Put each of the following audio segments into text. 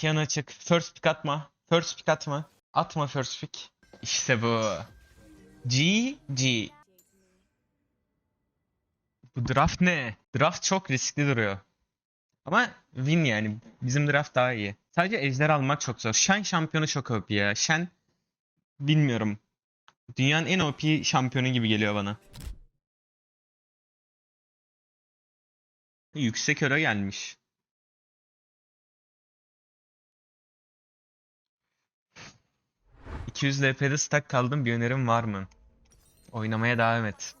Kian açık. First pick atma. First pick atma. Atma first pick. İşte bu. G G. Bu draft ne? Draft çok riskli duruyor. Ama win yani. Bizim draft daha iyi. Sadece ejder almak çok zor. Shen şampiyonu çok OP ya. Shen bilmiyorum. Dünyanın en OP şampiyonu gibi geliyor bana. Yüksek öre gelmiş. ...200 LP'de stack kaldım bir önerim var mı? Oynamaya devam et.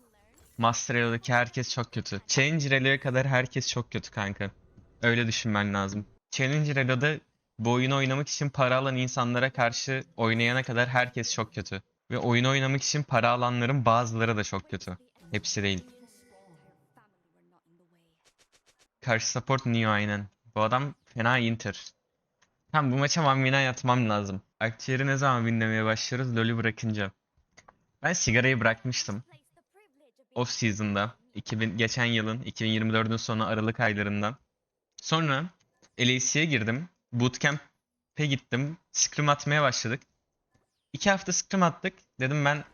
Master Elo'daki herkes çok kötü. Challenger Elo'ya kadar herkes çok kötü kanka. Öyle düşünmen lazım. Challenger Elo'da bu oyunu oynamak için para alan insanlara karşı oynayana kadar herkes çok kötü. Ve oyunu oynamak için para alanların bazıları da çok kötü. Hepsi değil. Karşı support Neo aynen. Bu adam fena inter. Tamam bu maça one win'e yatmam lazım. Akciğeri ne zaman winlemeye başlıyoruz? LoL'ü bırakınca. Ben sigarayı bırakmıştım. Off season'da. 2000, geçen yılın 2024'ün sonu Aralık aylarında. Sonra LAC'ye girdim. Bootcamp'e gittim. Scrim atmaya başladık. İki hafta scrim attık. Dedim ben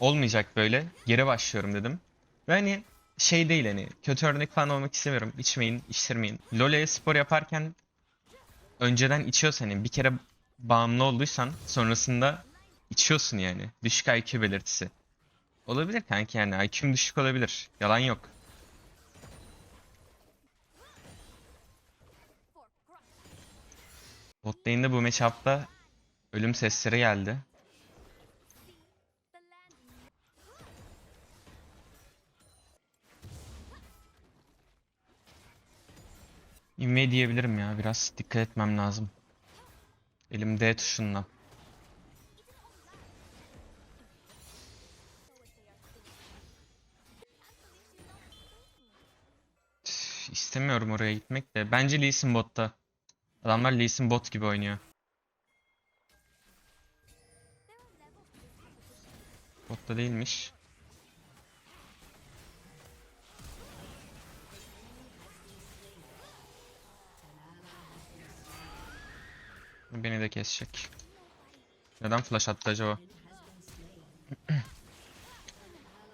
olmayacak böyle. Geri başlıyorum dedim. Ve hani şey değil hani kötü örnek falan olmak istemiyorum. İçmeyin, içtirmeyin. LoL'e spor yaparken önceden içiyorsan hani bir kere bağımlı olduysan sonrasında içiyorsun yani. Düşük IQ belirtisi. Olabilir kanki yani IQ'm düşük olabilir. Yalan yok. Bot lane'de bu matchup'ta ölüm sesleri geldi. İnme diyebilirim ya biraz dikkat etmem lazım. Elim D tuşunda. Üf, İstemiyorum oraya gitmek de. Bence Lee Sin botta. Adamlar Lee Sin bot gibi oynuyor. Botta değilmiş. Beni de kesecek. Neden flash attı acaba?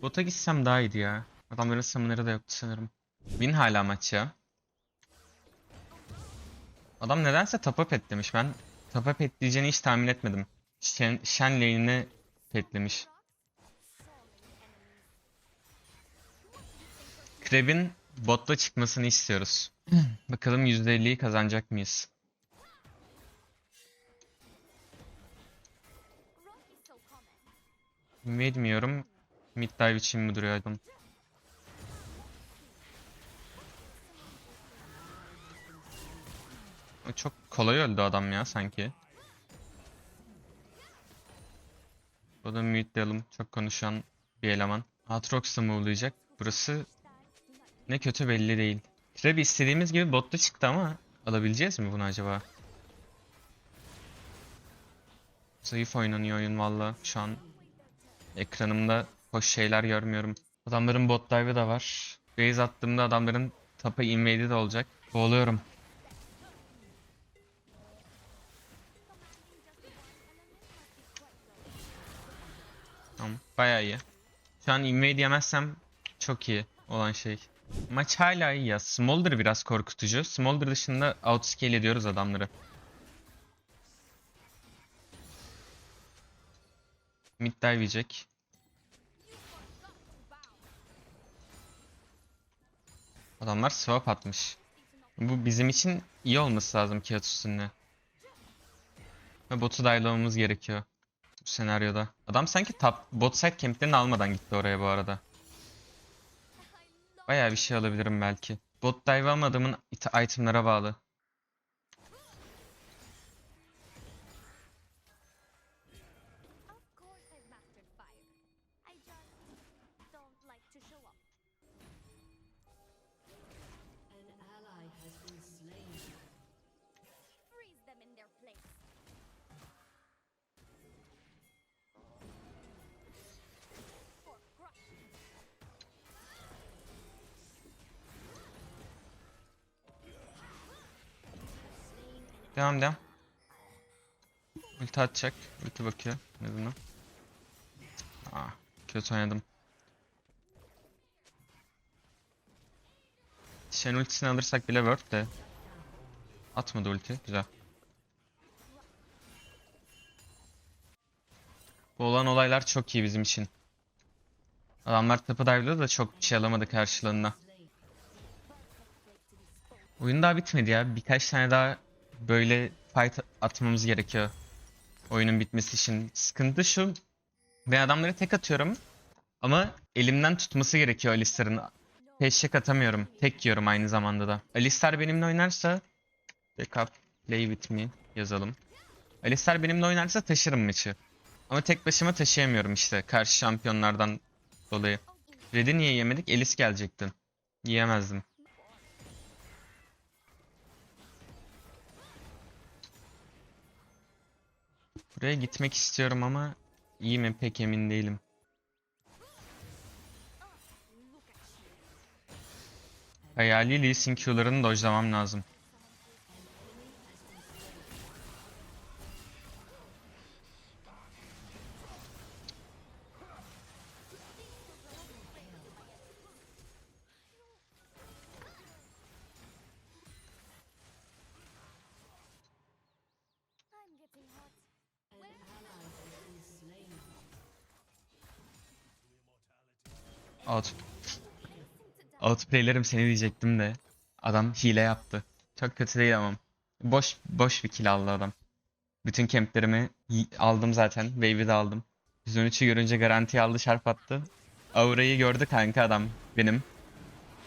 Bota gitsem daha iyiydi ya. Adamların summoner'ı da yoktu sanırım. Win hala maç ya. Adam nedense tapa petlemiş. Ben tapa petleyeceğini hiç tahmin etmedim. Shen, Shen lane'ine petlemiş. Kreb'in botta çıkmasını istiyoruz. Bakalım %50'yi kazanacak mıyız? Bilmiyorum. Mid dive için mi duruyor adam? Çok kolay öldü adam ya sanki. Bu da mute'layalım. Çok konuşan bir eleman. Aatrox da move'layacak. Burası ne kötü belli değil. Trebi istediğimiz gibi botta çıktı ama alabileceğiz mi bunu acaba? Zayıf oynanıyor oyun valla. Şu an ekranımda hoş şeyler görmüyorum. Adamların bot dive'ı da var. Base attığımda adamların tapa invade'i de olacak. Boğuluyorum. Tamam. Bayağı iyi. Şu an invade yemezsem çok iyi olan şey. Maç hala iyi ya. Smolder biraz korkutucu. Smolder dışında outscale ediyoruz adamları. Mid dive Adamlar swap atmış. Bu bizim için iyi olması lazım kağıt üstünde. Ve botu dive'lamamız gerekiyor. Bu senaryoda. Adam sanki top bot side camp'lerini almadan gitti oraya bu arada. Bayağı bir şey alabilirim belki. Bot dive almadığımın it- itemlara bağlı. Devam devam. Ulti atacak. Ulti bakıyor. Ne bunu? Aa, kötü oynadım. Shen ultisini alırsak bile word de. Atmadı ulti. Güzel. Bu olan olaylar çok iyi bizim için. Adamlar tapu dive'da da çok bir şey alamadı karşılığında. Oyun daha bitmedi ya. Birkaç tane daha böyle fight atmamız gerekiyor. Oyunun bitmesi için. Sıkıntı şu. Ben adamları tek atıyorum. Ama elimden tutması gerekiyor Alistar'ın. Peşek atamıyorum. Tek yiyorum aynı zamanda da. Alistar benimle oynarsa backup play with me yazalım. Alistar benimle oynarsa taşırım maçı. Ama tek başıma taşıyamıyorum işte karşı şampiyonlardan dolayı. Red'i niye yemedik? Elis gelecekti. Yiyemezdim. Buraya gitmek istiyorum ama iyi mi pek emin değilim. Hayali Lee Sin Q'larını dodge'lamam lazım. Outplaylerim seni diyecektim de. Adam hile yaptı. Çok kötü değil ama. Boş boş bir kill aldı adam. Bütün kemplerimi aldım zaten. Wave'i de aldım. 113'ü görünce garanti aldı çarp attı. Aura'yı gördü kanka adam benim.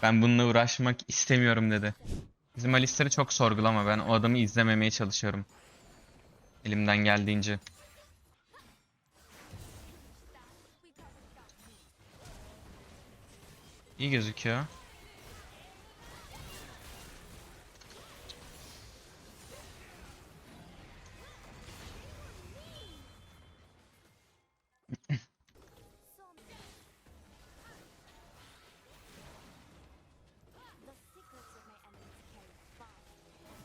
Ben bununla uğraşmak istemiyorum dedi. Bizim Alistar'ı çok sorgulama. Ben o adamı izlememeye çalışıyorum. Elimden geldiğince. İyi gözüküyor.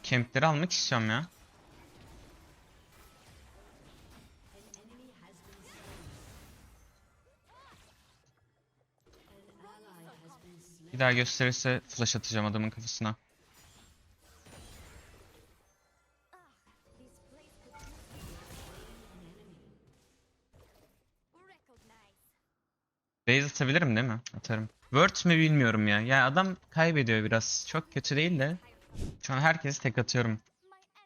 Kempleri almak istiyorum ya. Bir daha gösterirse flash atacağım adamın kafasına. Base atabilirim değil mi? Atarım. Word mi bilmiyorum ya. Ya adam kaybediyor biraz. Çok kötü değil de. Şu an herkesi tek atıyorum.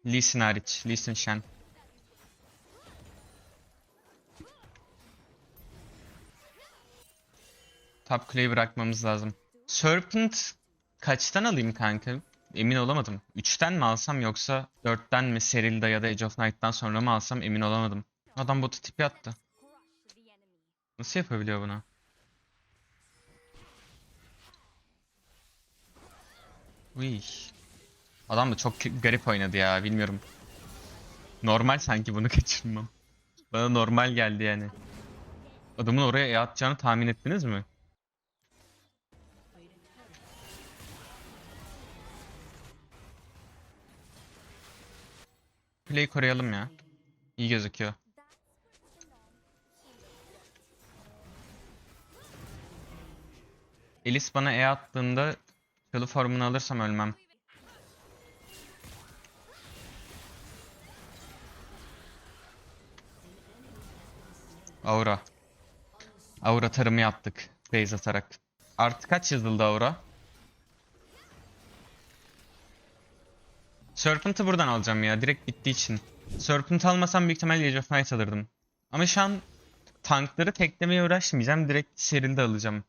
Lee Sin hariç. Lee Sin Shen. Top kuleyi bırakmamız lazım. Serpent kaçtan alayım kanka? Emin olamadım. 3'ten mi alsam yoksa 4'ten mi Serilda ya da Age of Night'tan sonra mı alsam emin olamadım. Adam botu tipi attı. Nasıl yapabiliyor bunu? Uy. Adam da çok garip oynadı ya bilmiyorum. Normal sanki bunu kaçırmam. Bana normal geldi yani. Adamın oraya E atacağını tahmin ettiniz mi? Play'i koruyalım ya. İyi gözüküyor. Elis bana E attığında çalı formunu alırsam ölmem. Aura. Aura tarımı yaptık. Base atarak. Artı kaç yazıldı Aura? Serpent'ı buradan alacağım ya. Direkt bittiği için. Serpent almasam büyük ihtimalle Age of Night alırdım. Ama şu an tankları teklemeye uğraşmayacağım. Direkt Seril'de alacağım.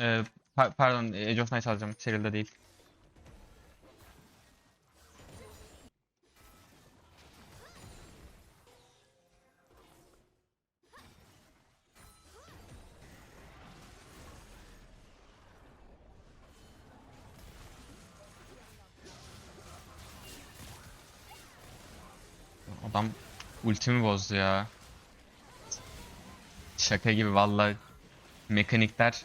Ee, pa- pardon Age of Night alacağım. Seril'de değil. Ultimi bozdu ya. Şaka gibi vallahi mekanikler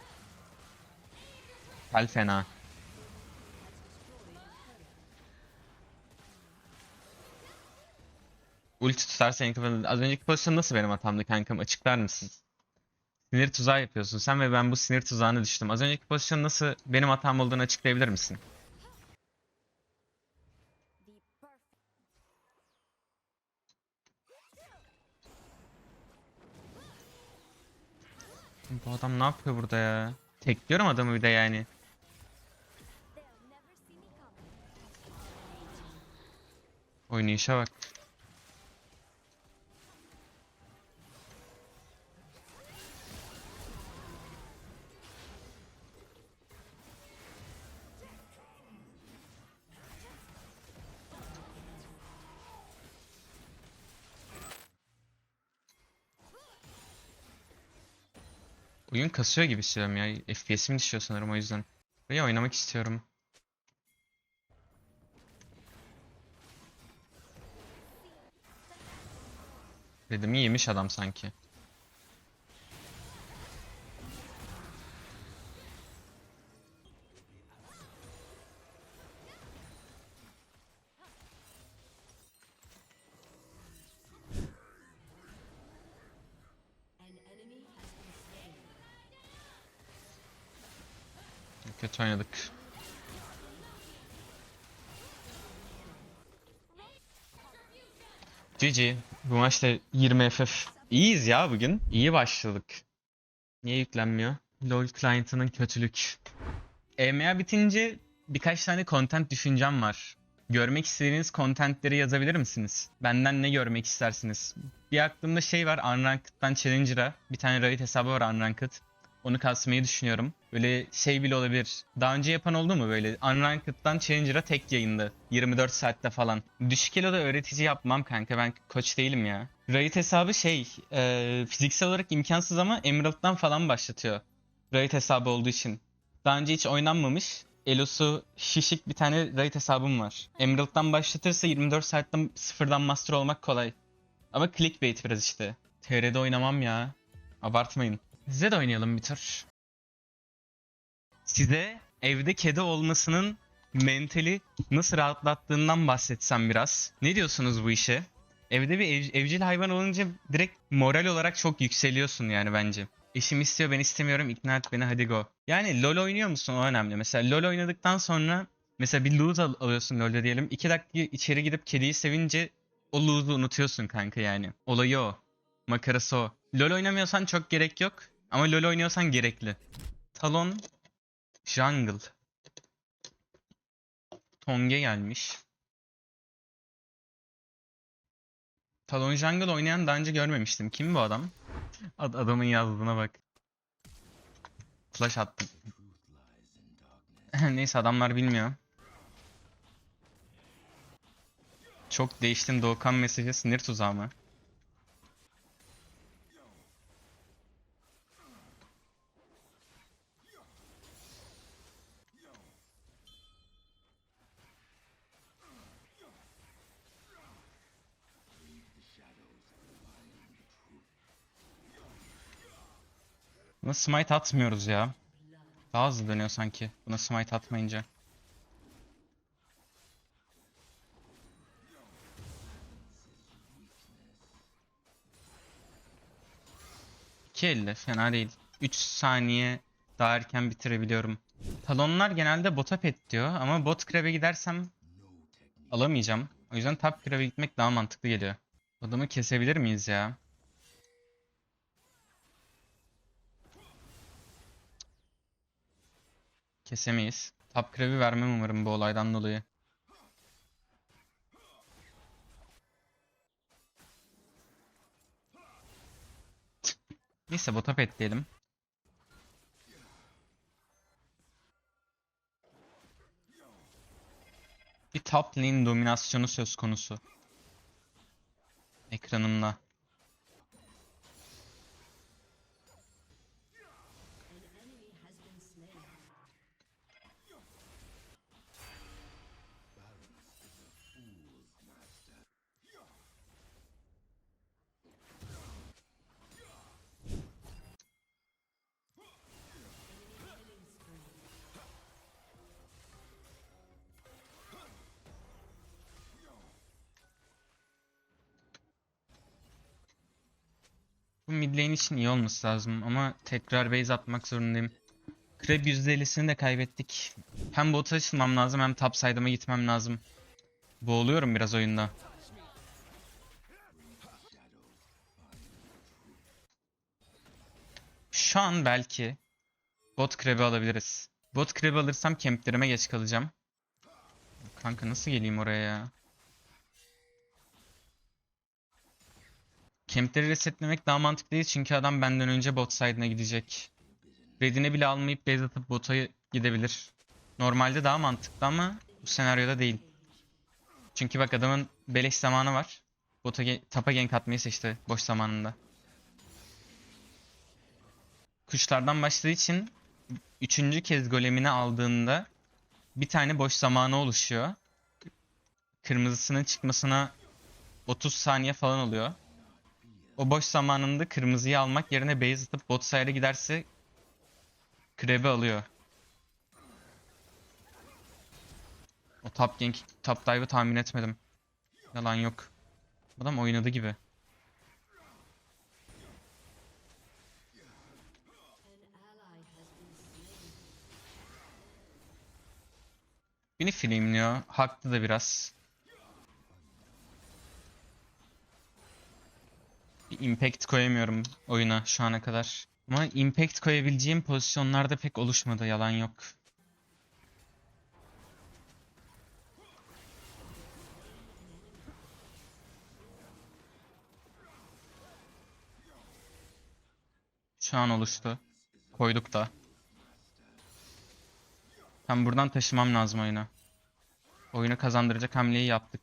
Hal fena. Ulti tutarsa en kafadan... Az önceki pozisyon nasıl benim hatamdı kankam? Açıklar mısın? Sinir tuzağı yapıyorsun sen ve ben bu sinir tuzağına düştüm. Az önceki pozisyon nasıl benim hatam olduğunu açıklayabilir misin? Bu adam ne yapıyor burada ya? Tekliyorum adamı bir de yani. Oynayışa bak. Oyun kasıyor gibi hissediyorum ya. FPS'im düşüyor sanırım o yüzden. Buraya oynamak istiyorum. Dedim yemiş adam sanki. Kötü. GG. Bu maçta 20 FF. İyiyiz ya bugün. İyi başladık. Niye yüklenmiyor? LoL client'ının kötülük. EMEA bitince birkaç tane content düşüncem var. Görmek istediğiniz contentleri yazabilir misiniz? Benden ne görmek istersiniz? Bir aklımda şey var Unranked'dan Challenger'a. Bir tane Raid hesabı var Unranked. Onu kasmayı düşünüyorum. Böyle şey bile olabilir. Daha önce yapan oldu mu böyle? Unranked'dan Challenger'a tek yayında. 24 saatte falan. Düşük elo'da öğretici yapmam kanka. Ben koç değilim ya. Raid hesabı şey, e, fiziksel olarak imkansız ama Emerald'dan falan başlatıyor. Raid hesabı olduğu için. Daha önce hiç oynanmamış. Elo'su şişik bir tane Raid hesabım var. Emerald'dan başlatırsa 24 saatten sıfırdan master olmak kolay. Ama clickbait biraz işte. TR'de oynamam ya. Abartmayın. Size de oynayalım bir tur. Size evde kedi olmasının mentali nasıl rahatlattığından bahsetsem biraz. Ne diyorsunuz bu işe? Evde bir ev- evcil hayvan olunca direkt moral olarak çok yükseliyorsun yani bence. Eşim istiyor ben istemiyorum ikna et beni hadi go. Yani LoL oynuyor musun o önemli. Mesela LoL oynadıktan sonra mesela bir loot al- alıyorsun LoL'de diyelim. 2 dakika içeri gidip kediyi sevince o loot'u unutuyorsun kanka yani. Olayı o. Makarası o. LoL oynamıyorsan çok gerek yok. Ama LoL oynuyorsan gerekli. Talon Jungle. Tonge gelmiş. Talon Jungle oynayan daha önce görmemiştim. Kim bu adam? Ad adamın yazdığına bak. Flash attım. Neyse adamlar bilmiyor. Çok değiştin Doğukan mesajı sinir tuzağı mı? Buna smite atmıyoruz ya. Daha hızlı dönüyor sanki. Buna smite atmayınca. İki elde fena değil. 3 saniye daha erken bitirebiliyorum. Talonlar genelde bota pet diyor ama bot grab'e gidersem alamayacağım. O yüzden top grab'e gitmek daha mantıklı geliyor. Adamı kesebilir miyiz ya? Kesemeyiz. Top grab'i vermem umarım bu olaydan dolayı. Neyse bota pet diyelim. Bir top lane dominasyonu söz konusu. Ekranımda. Lane için iyi olması lazım ama tekrar base atmak zorundayım. Kreb %50'sini de kaybettik. Hem bota açılmam lazım hem top gitmem lazım. Boğuluyorum biraz oyunda. Şu an belki bot Kreb'i alabiliriz. Bot Kreb'i alırsam kemplerime geç kalacağım. Kanka nasıl geleyim oraya ya? Kempleri resetlemek daha mantıklı değil çünkü adam benden önce bot side'ına gidecek. Red'ini bile almayıp base atıp bota gidebilir. Normalde daha mantıklı ama bu senaryoda değil. Çünkü bak adamın beleş zamanı var. Bota tapa gank atmayı seçti boş zamanında. Kuşlardan başladığı için üçüncü kez golemini aldığında bir tane boş zamanı oluşuyor. Kırmızısının çıkmasına 30 saniye falan oluyor. O boş zamanında kırmızıyı almak yerine base atıp bot side'e giderse Kreb'i alıyor. O top gank, top dive'ı tahmin etmedim. Yalan yok. Adam oynadı gibi. Beni filmliyor. Haklı da biraz. İmpact koyamıyorum oyuna şu ana kadar. Ama impact koyabileceğim pozisyonlarda pek oluşmadı. Yalan yok. Şu an oluştu. Koyduk da. Ben buradan taşımam lazım oyunu. Oyunu kazandıracak hamleyi yaptık.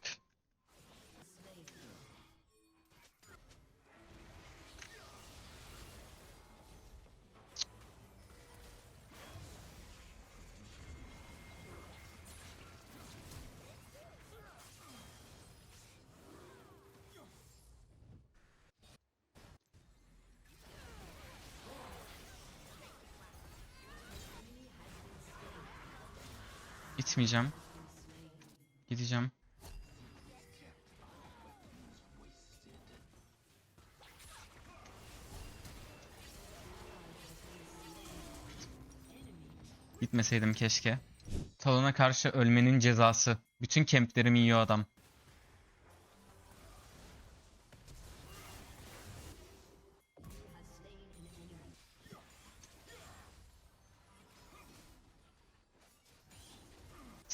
Gitmeyeceğim. Gideceğim. Gitmeseydim keşke. Talon'a karşı ölmenin cezası. Bütün kemplerimi yiyor adam.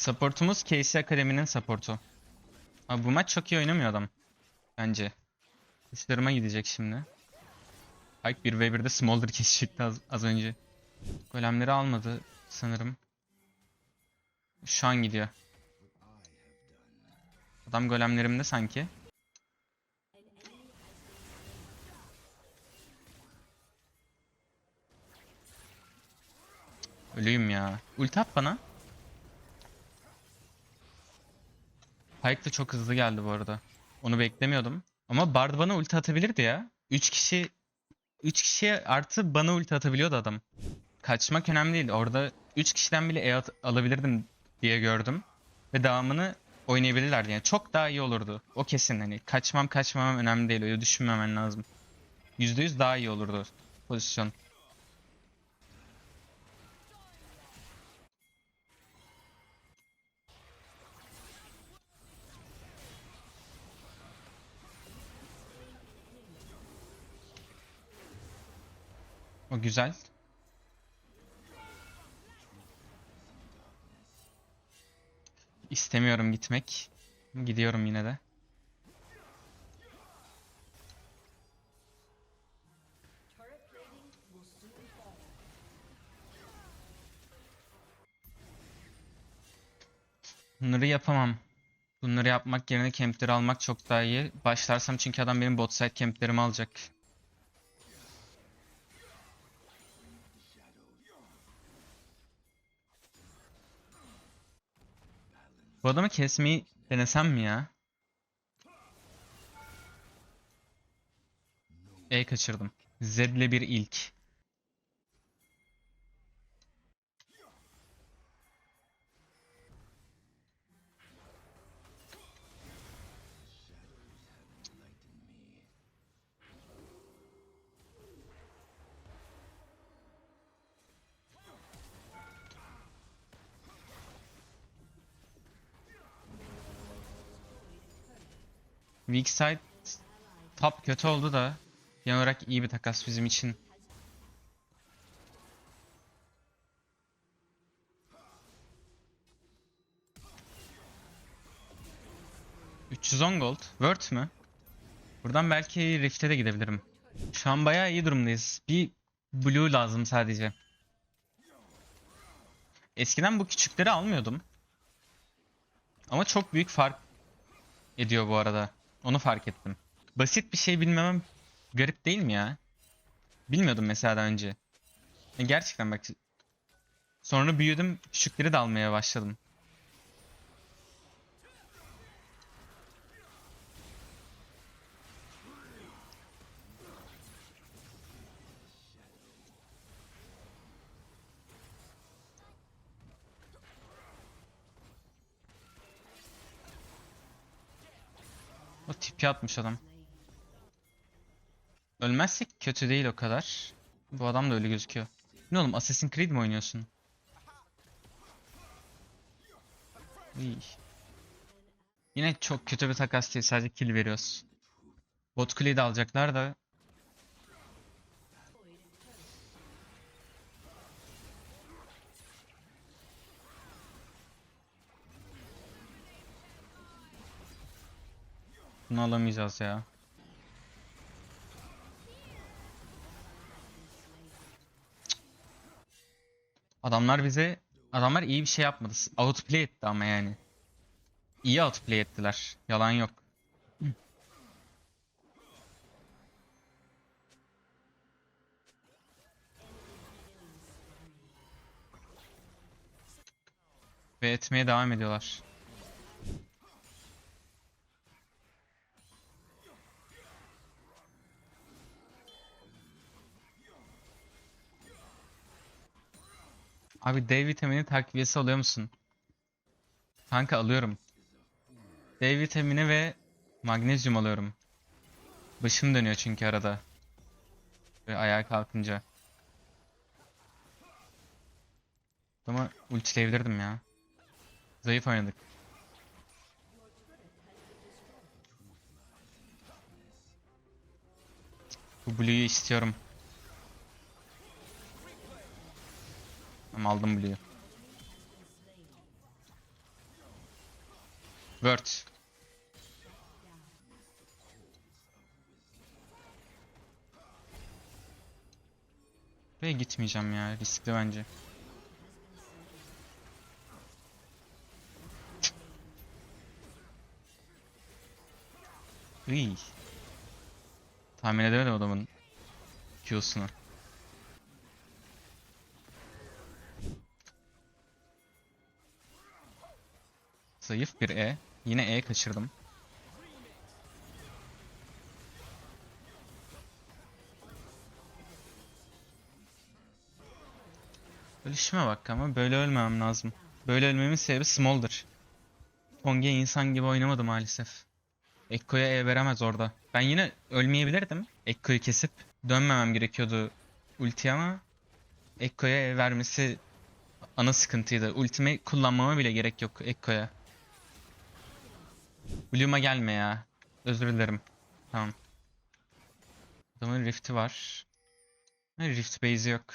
Supportumuz KC Akademi'nin supportu. Abi bu maç çok iyi oynamıyor adam. Bence. Kuşlarıma gidecek şimdi. Pike 1v1'de Smolder kesecekti az, az önce. Golemleri almadı sanırım. Şu an gidiyor. Adam golemlerimde sanki. Ölüyüm ya. Ulti at bana. Pike de çok hızlı geldi bu arada. Onu beklemiyordum. Ama Bard bana ulti atabilirdi ya. 3 kişi 3 kişiye artı bana ulti atabiliyordu adam. Kaçmak önemli değil. Orada 3 kişiden bile E alabilirdim diye gördüm. Ve devamını oynayabilirlerdi. Yani çok daha iyi olurdu. O kesin hani. Kaçmam kaçmamam önemli değil. Öyle düşünmemen lazım. %100 daha iyi olurdu pozisyon. O güzel. İstemiyorum gitmek. Gidiyorum yine de. Bunları yapamam. Bunları yapmak yerine kempleri almak çok daha iyi. Başlarsam çünkü adam benim bot side kemplerimi alacak. Bu adamı kesmeyi denesem mi ya? E kaçırdım. Zed'le bir ilk. Weak side top kötü oldu da genel olarak iyi bir takas bizim için. ...310 gold. Worth mü? Buradan belki Rift'e de gidebilirim. Şu an bayağı iyi durumdayız. Bir blue lazım sadece. Eskiden bu küçükleri almıyordum. Ama çok büyük fark ediyor bu arada. Onu fark ettim. Basit bir şey bilmemem garip değil mi ya? Bilmiyordum mesela daha önce. E, gerçekten bak. Sonra büyüdüm, küçükleri de almaya başladım. O tipi atmış adam. Ölmezsek kötü değil o kadar. Bu adam da öyle gözüküyor. Ne oğlum Assassin's Creed mi oynuyorsun? İyi. Yine çok kötü bir takas değil sadece kill veriyoruz. Bot kuleyi de alacaklar da Bunu alamayacağız ya. Adamlar bize adamlar iyi bir şey yapmadı. Outplay etti ama yani. İyi outplay ettiler. Yalan yok. Ve etmeye devam ediyorlar. Abi D vitamini takviyesi alıyor musun? Kanka alıyorum. D vitamini ve magnezyum alıyorum. Başım dönüyor çünkü arada. Ve ayağa kalkınca. Ama ultileyebilirdim ya. Zayıf oynadık. Bu Blue'yu istiyorum. Tamam aldım Blue'yu. Word. Buraya gitmeyeceğim ya. Riskli bence. Iy. Tahmin edemedim adamın Q'sunu. Zayıf bir E. Yine E kaçırdım. Ölüşüme bak ama böyle ölmemem lazım. Böyle ölmemin sebebi Smolder. Tonge insan gibi oynamadı maalesef. Ekko'ya E veremez orada. Ben yine ölmeyebilirdim. Ekko'yu kesip dönmemem gerekiyordu ulti ama Ekko'ya E vermesi ana sıkıntıydı. Ultimi kullanmama bile gerek yok Ekko'ya. Bloom'a gelme ya. Özür dilerim. Tamam. Adamın Rift'i var. Rift base'i yok.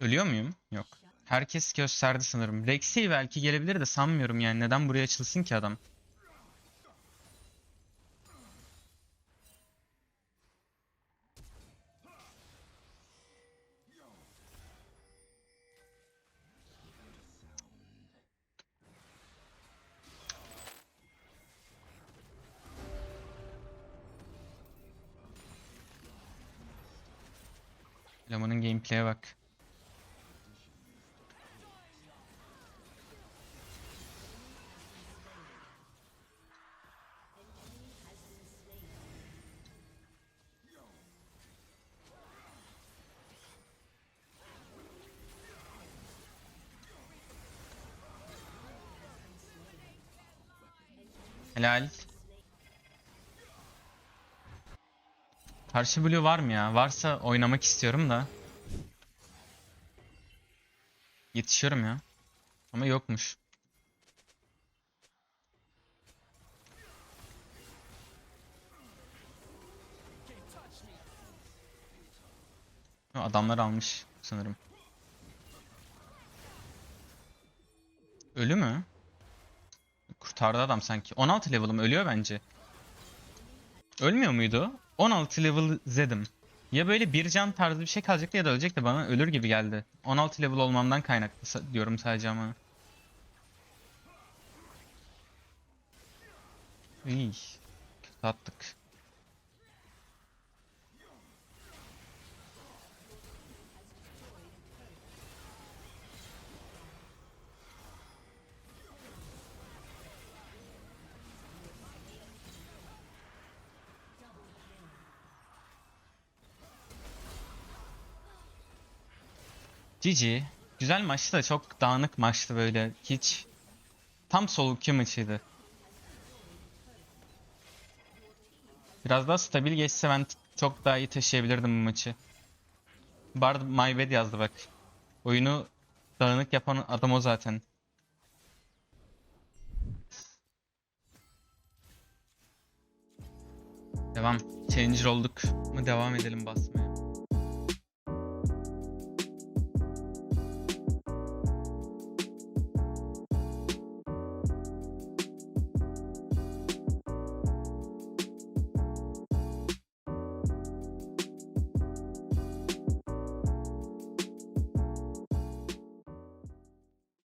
Ölüyor muyum? Yok. Herkes gösterdi sanırım. Rexy belki gelebilir de sanmıyorum yani. Neden buraya açılsın ki adam? Elemanın gameplay'e bak. Helal. Karşı blue var mı ya? Varsa oynamak istiyorum da. Yetişiyorum ya. Ama yokmuş. Adamlar almış sanırım. Ölü mü? Kurtardı adam sanki. 16 level'ım ölüyor bence. Ölmüyor muydu? 16 level Zed'im. Ya böyle bir can tarzı bir şey kalacaktı ya da ölecekti bana ölür gibi geldi. 16 level olmamdan kaynaklı diyorum sadece ama. İyi. Kötü attık. GG. Güzel maçtı da çok dağınık maçtı böyle. Hiç tam solukçu maçıydı. Biraz daha stabil geçse ben çok daha iyi taşıyabilirdim bu maçı. Bard my bad yazdı bak. Oyunu dağınık yapan adam o zaten. Devam. Challenger olduk. Mı devam edelim basmaya.